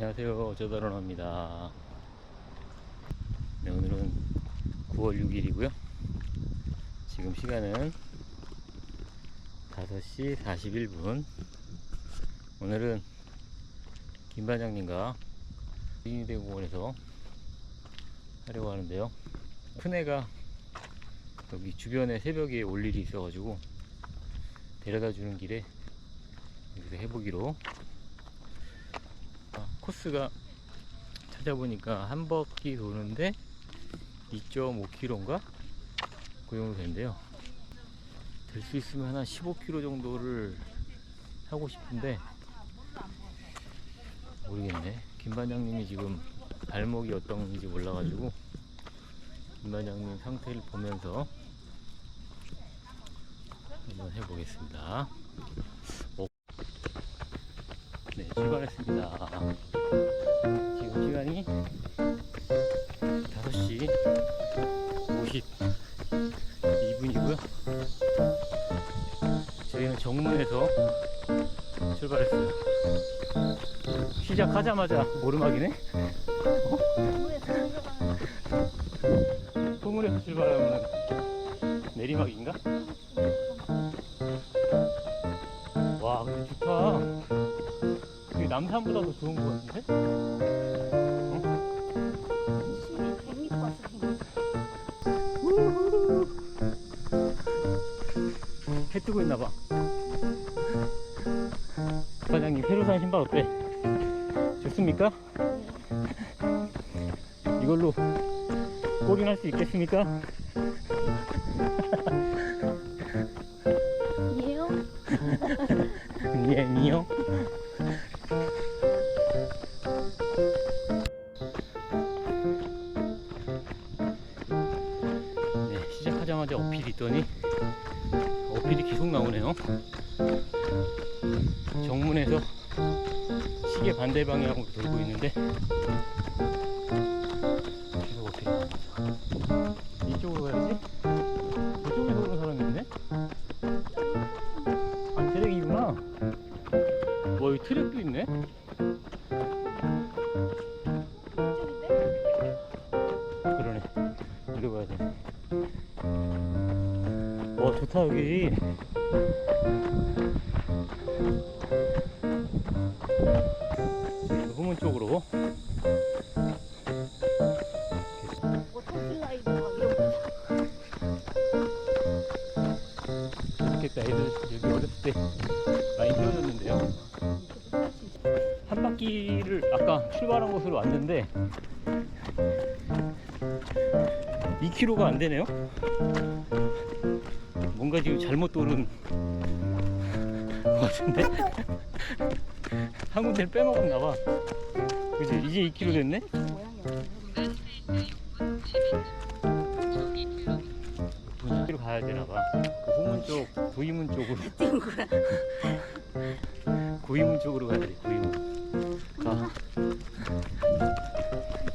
안녕하세요. 저더러너입니다. 네, 오늘은 9월 6일이고요. 지금 시간은 5시 41분. 오늘은 김 반장님과 인대공원에서 하려고 하는데요. 큰 애가 여기 주변에 새벽에 올 일이 있어 가지고 데려다 주는 길에 여기서 해보기로 아, 코스가 찾아보니까 한 바퀴 도는데 2.5km인가? 그 정도 된대요. 될 수 있으면 한 15km 정도를 하고 싶은데 모르겠네. 김 반장님이 지금 발목이 어떤지 몰라가지고 김 반장님 상태를 보면서 한번 해보겠습니다. 오. 네, 출발했습니다. 지금 시간이 5시 52분이고요. 저희는 정문에서 출발했어요. 시작하자마자 오르막이네? 소문에서 출발하면 내리막인가? 와, 근데 좋다. 남산보다 더 좋은 것 같은데? 심리 100m 왔어. 해 뜨고 있나봐. 과장님, 새로 산 신발 어때? 좋습니까? 이걸로 골인할 수 있겠습니까? 이에요? 예, 니요. 하자마자 어필이 있더니 어필이 계속 나오네요. 정문에서 시계 반대 방향으로 돌고 있는데 계속 어필이 나옵니다. 이쪽으로 가야지. 저쪽에서 오는 사람이 있네? 아, 트랙이구나. 와, 여기 트랙도 있네? 좋다, 여기. 후문 쪽으로. 좋겠다. 애들 여기 어렸을 때 많이 뛰어줬는데요. 한 바퀴를 아까 출발한 곳으로 왔는데 2km가 안 되네요. 뭔가 지금 잘못 도는 것 같은데 한 군데를 빼먹었나 봐. 그지? 이제 2km 됐네? 분위기로 가야 되나 봐. 그 후문 쪽, 구이문 쪽으로. 구이문 쪽으로 가야 돼, 구이문. 가.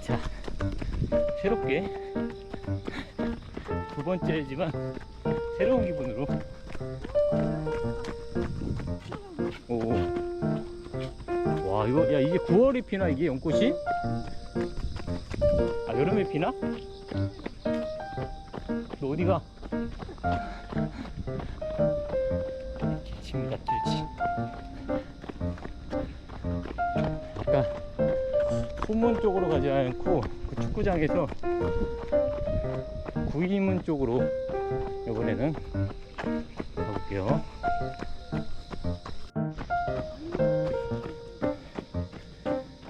자, 새롭게 두 번째지만 새로운 기분으로. 오. 와, 이거, 야, 이게 9월에 피나, 이게 연꽃이? 아, 여름에 피나? 너 어디가? 지금 같을지. 아까 후문 쪽으로 가지 않고 그 축구장에서 구이문 쪽으로 이번에는 가볼게요.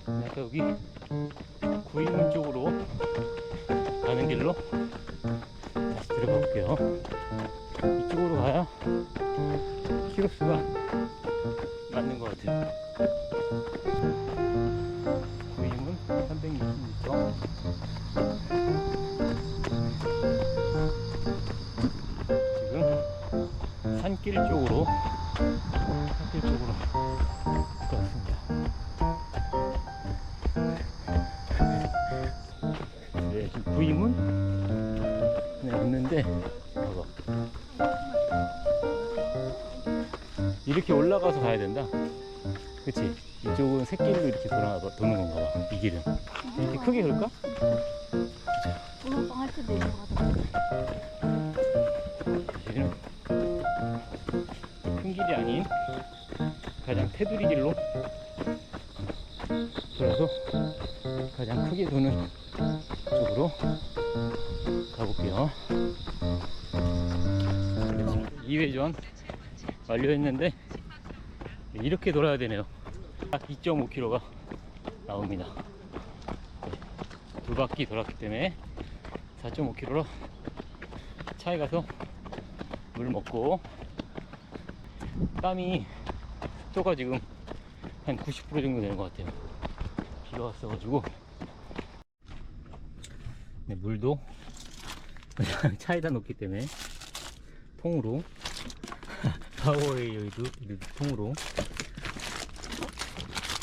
아까 여기 구이문 쪽으로 가는 길로 다시 들어가 볼게요. 이쪽으로 가야 키로수가 맞는 것 같아요. 산길 쪽으로 산길 쪽으로 갔습니다. 네, 지금 구임은 네, 봐봐. 이렇게 올라가서 가야 된다. 그치? 이 이쪽은 새길로 이렇게 돌아 도는 건가 봐. 이 길은. 이렇게 크게 걸까? 붕어빵 할 때도 이거 하던데. 여기는 큰 길이 아닌 가장 테두리 길로 돌아서 가장 크게 도는 쪽으로 가볼게요. 2회전 완료했는데 이렇게 돌아야 되네요. 딱 2.5km가 나옵니다. 두 바퀴 돌았기 때문에 4.5km로 차에 가서 물 먹고 땀이 속도가 지금 한 90% 정도 되는 것 같아요. 비가 왔어가지고. 네, 물도 차에다 놓기 때문에 통으로 파워에이드 통으로.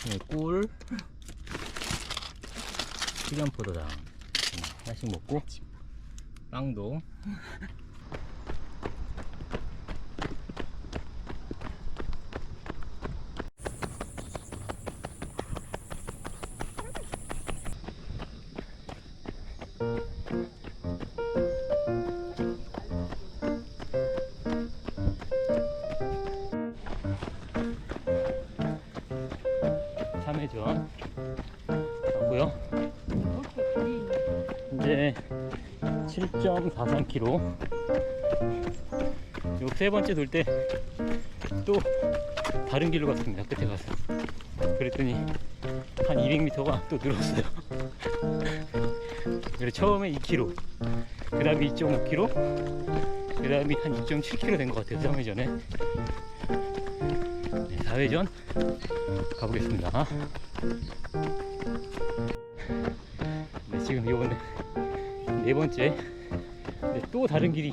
네, 꿀 식염포도당 네, 하나씩 먹고 빵도 이렇게 길이 이제 7.43km. 요 세 번째 돌 때 또 다른 길로 갔습니다. 끝에 가서. 그랬더니 한 200m가 또 늘었어요. 그래서 처음에 2km, 그 다음에 2.5km, 그 다음에 한 2.7km 된 것 같아요. 3회 전에. 네, 4회전 가보겠습니다. 네, 지금 이번에 네 번째. 근데 또 다른 길이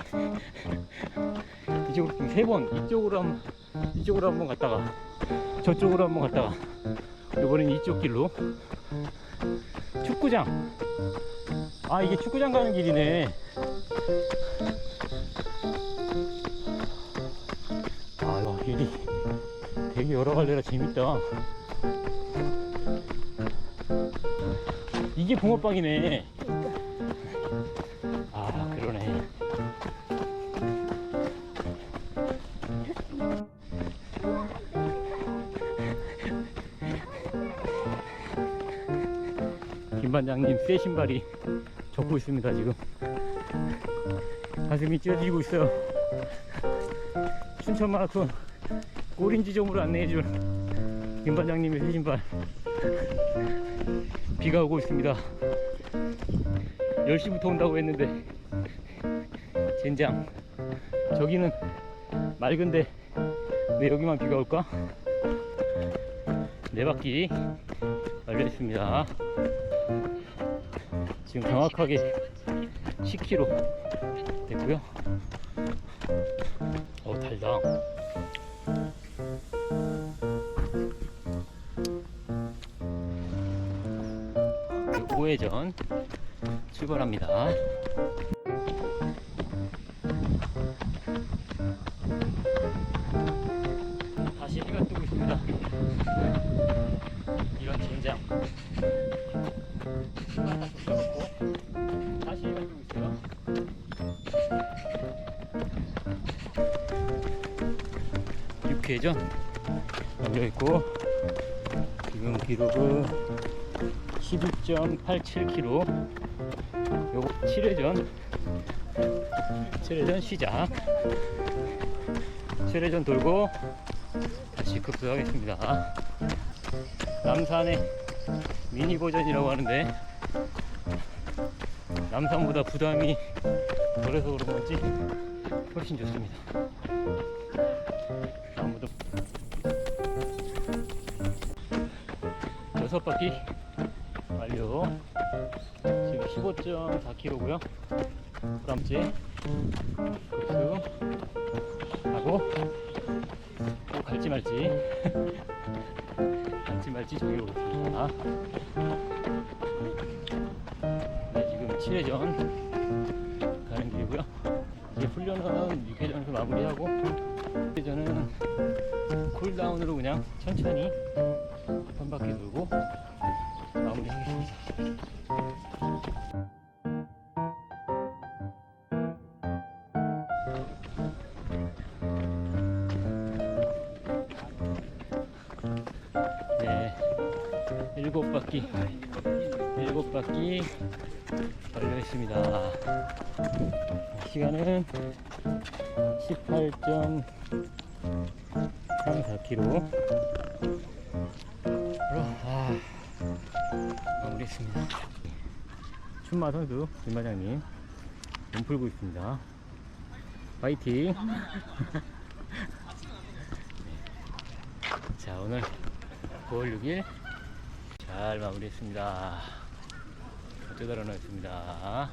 이쪽으로 지금 세 번, 이쪽으로 한 이쪽으로 한번 갔다가 저쪽으로 한번 갔다가 이번엔 이쪽 길로 축구장. 아 이게 축구장 가는 길이네. 되게 여러 갈래라 재밌다. 이게 붕어빵이네. 아 그러네. 김 반장님 새 신발이 접고 있습니다 지금. 가슴이 찢어지고 있어요. 춘천 마라톤 골인 지점으로 안내해줄 김 반장님의 새 신발. 비가 오고 있습니다. 10시부터 온다고 했는데 젠장 저기는 맑은데 왜 여기만 비가 올까? 네 바퀴 완료했습니다. 지금 정확하게 10km 됐고요. 5회전 출발합니다. 다시 해가 뜨고 있습니다. 이런 젠장. 신발 딱 벗겨놓고 다시 해가 뜨고 있어요. 육회전 열려 있고 지금 기록은 11.87km. 요거 7회전. 7회전 시작 7회전 돌고 다시 급수하겠습니다. 남산의 미니 버전이라고 하는데 남산보다 부담이 덜해서 그런 건지 훨씬 좋습니다. 아무도 여섯 바퀴 완료. 지금 15.4km고요. 부담제 급수 하고 또 갈지 말지. 갈지 말지 정해보겠습니다. 네 지금 7회전 가는 길이고요. 이제 훈련은 6회전에서 마무리하고 7회전은 쿨다운으로 그냥 천천히 한 바퀴 돌고. 네, 일곱 바퀴, 일곱 바퀴 완료했습니다. 시간은 18.34km. 아, 마무리했습니다. 춘마 선수 김마장님 몸 풀고 있습니다. 파이팅! 자 오늘 9월 6일 잘 마무리했습니다. 어쩌다 일어났습니다.